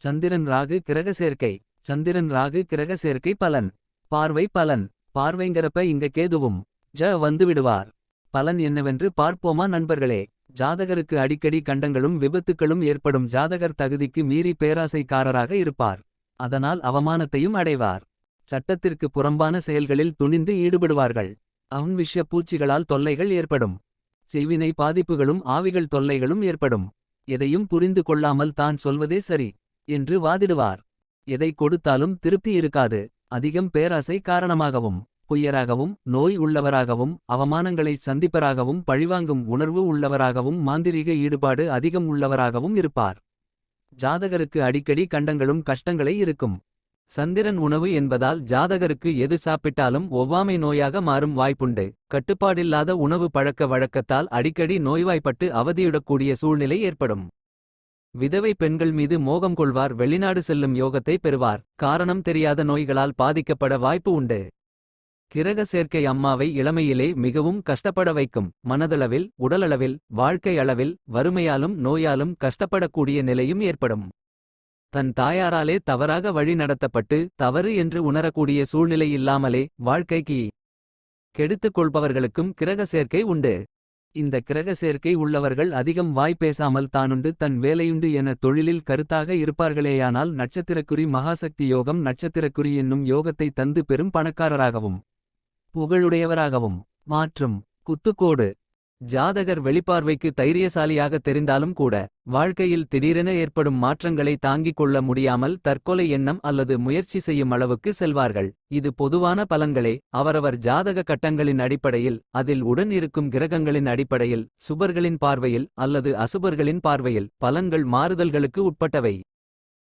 சந்திரன் ராகு கிரக சேர்க்கை. சந்திரன் ராகு கிரக சேர்க்கை பலன். பார்வை பலன். பார்வைங்கிறப்ப இங்க கேதுவும் ஜ வந்துவிடுவார் பலன் என்னவென்று பார்ப்போமா நண்பர்களே? ஜாதகருக்கு அடிக்கடி கண்டங்களும் விபத்துக்களும் ஏற்படும் ஜாதகர் தகுதிக்கு மீறி பேராசைக்காரராக இருப்பார். அதனால் அவமானத்தையும் அடைவார். சட்டத்திற்கு புறம்பான செயல்களில் துணிந்து ஈடுபடுவார்கள். அவுன்விஷ்ய பூச்சிகளால் தொல்லைகள் ஏற்படும். செய்வினை பாதிப்புகளும் ஆவிகள் தொல்லைகளும் ஏற்படும். எதையும் புரிந்து கொள்ளாமல் தான் சொல்வதே சரி. என்று வாதிடுவார். எதை கொடுத்தாலும் திருப்தி இருக்காது. அதிகம் பேராசை காரணமாகவும் பொய்யராகவும் நோய் உள்ளவராகவும் அவமானங்களை சந்திப்பராகவும் பழிவாங்கும் உணர்வு உள்ளவராகவும் மாந்திரீக ஈடுபாடு அதிகம் உள்ளவராகவும் இருப்பார். ஜாதகருக்கு அடிக்கடி கண்டங்களும் கஷ்டங்களை இருக்கும். சந்திரன் உணவு என்பதால் ஜாதகருக்கு எது சாப்பிட்டாலும் ஒவ்வாமை நோயாக மாறும் வாய்ப்புண்டு. கட்டுப்பாடில்லாத உணவு பழக்க வழக்கத்தால் அடிக்கடி நோய்வாய்ப்பட்டு அவதியுடக்கூடிய சூழ்நிலை ஏற்படும். விதவை பெண்கள் மீது மோகம் கொள்வார் வெளிநாடு செல்லும் யோகத்தை பெறுவார். காரணம் தெரியாத நோய்களால் பாதிக்கப்பட வாய்ப்பு உண்டு. கிரக சேர்க்கை அம்மாவை இளமையிலே மிகவும் கஷ்டப்பட வைக்கும். மனதளவில் உடலளவில் வாழ்க்கை அளவில் வறுமையாலும் நோயாலும் கஷ்டப்படக்கூடிய நிலையும் ஏற்படும். தன் தாயாராலே தவறாக வழி நடத்தப்பட்டு தவறு என்று உணரக்கூடிய சூழ்நிலை இல்லாமலே வாழ்க்கைக்கு கெடுத்துக் கொள்பவர்களுக்கும் கிரக சேர்க்கை உண்டு. இந்த கிரக சேர்க்கை உள்ளவர்கள் அதிகம் வாய் பேசாமல் தானுண்டு தன் வேலையுண்டு என தொழிலில் கருத்தாக இருப்பார்களேயானால் நட்சத்திரக்குறி மகாசக்தி யோகம் நட்சத்திரக்குறி என்னும் யோகத்தை தந்து பெரும் பணக்காரராகவும் புகழுடையவராகவும் மாற்றும் குத்துக்கோடு ஜாதகர் வெளிப்பார்வைக்கு தைரியசாலியாக தெரிந்தாலும் கூட வாழ்க்கையில் திடீரென ஏற்படும் மாற்றங்களை தாங்கிக் கொள்ள முடியாமல் தற்கொலை எண்ணம் அல்லது முயற்சி செய்யும் அளவுக்கு செல்வார்கள். இது பொதுவான பலன்களே. அவரவர் ஜாதக கட்டங்களின் அடிப்படையில் அதில் உடன் இருக்கும் கிரகங்களின் அடிப்படையில் சுபர்களின் பார்வையில் அல்லது அசுபர்களின் பார்வையில் பலன்கள் மாறுதல்களுக்கு உட்பட்டவை.